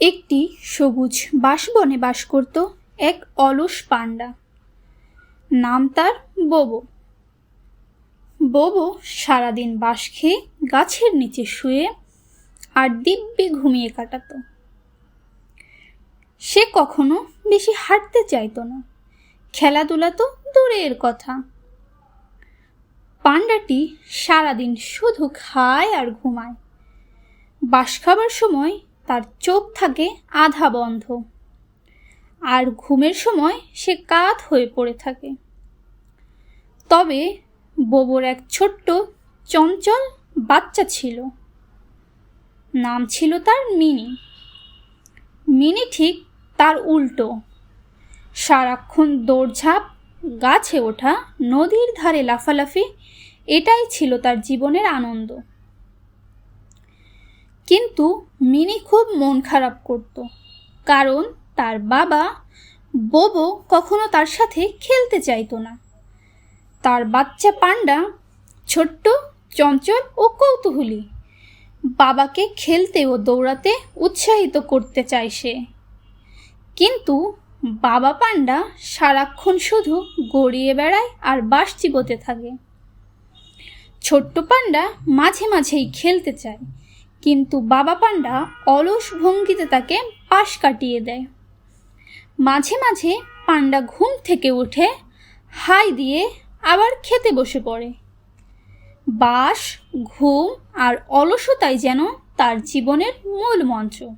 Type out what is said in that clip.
একটি সবুজ বাসবনে বাস করত এক অলস পান্ডা নাম তার বোবো। বোবো সারাদিন বাঁশ খেয়ে গাছের নিচে শুয়ে আর দিব্যি ঘুমিয়ে কাটাতো। সে কখনো বেশি হাঁটতে চাইতো না। খেলাধুলা তো দূরের কথা। পান্ডাটি সারাদিন শুধু খায় আর ঘুমায়। বাস খাবার সময় তার চোখ থাকে আধা বন্ধ। আর ঘুমের সময় সে কাত হয়ে পড়ে থাকে। তবে বোবর এক ছোট্ট চঞ্চল বাচ্চা ছিল। নাম ছিল তার মিনি। মিনি ঠিক তার উল্টো। সারাক্ষণ দৌড়ঝাঁপ, গাছে ওঠা, নদীর ধারে লাফালাফি, এটাই ছিল তার জীবনের আনন্দ। কিন্তু মিনি খুব মন খারাপ করত। কারণ তার বাবা বোবো কখনো তার সাথে খেলতে চাইতো না। তার বাচ্চা পান্ডা ছোট্ট, চঞ্চল ও কৌতূহলী। বাবাকে খেলতে ও দৌড়াতে উৎসাহিত করতে চায় সে। কিন্তু বাবা পান্ডা সারাক্ষণ শুধু গড়িয়ে বেড়ায় আর বাঁশ চিবোতে থাকে। ছোট্ট পান্ডা মাঝে মাঝেই খেলতে চায়। কিন্তু বাবা পান্ডা অলস ভঙ্গিতে তাকে পাশ কাটিয়ে দেয়। মাঝে মাঝে পান্ডা ঘুম থেকে উঠে হাই দিয়ে আবার খেতে বসে পড়ে। বাস, ঘুম আর অলসতাই যেন তার জীবনের মূল মন্ত্র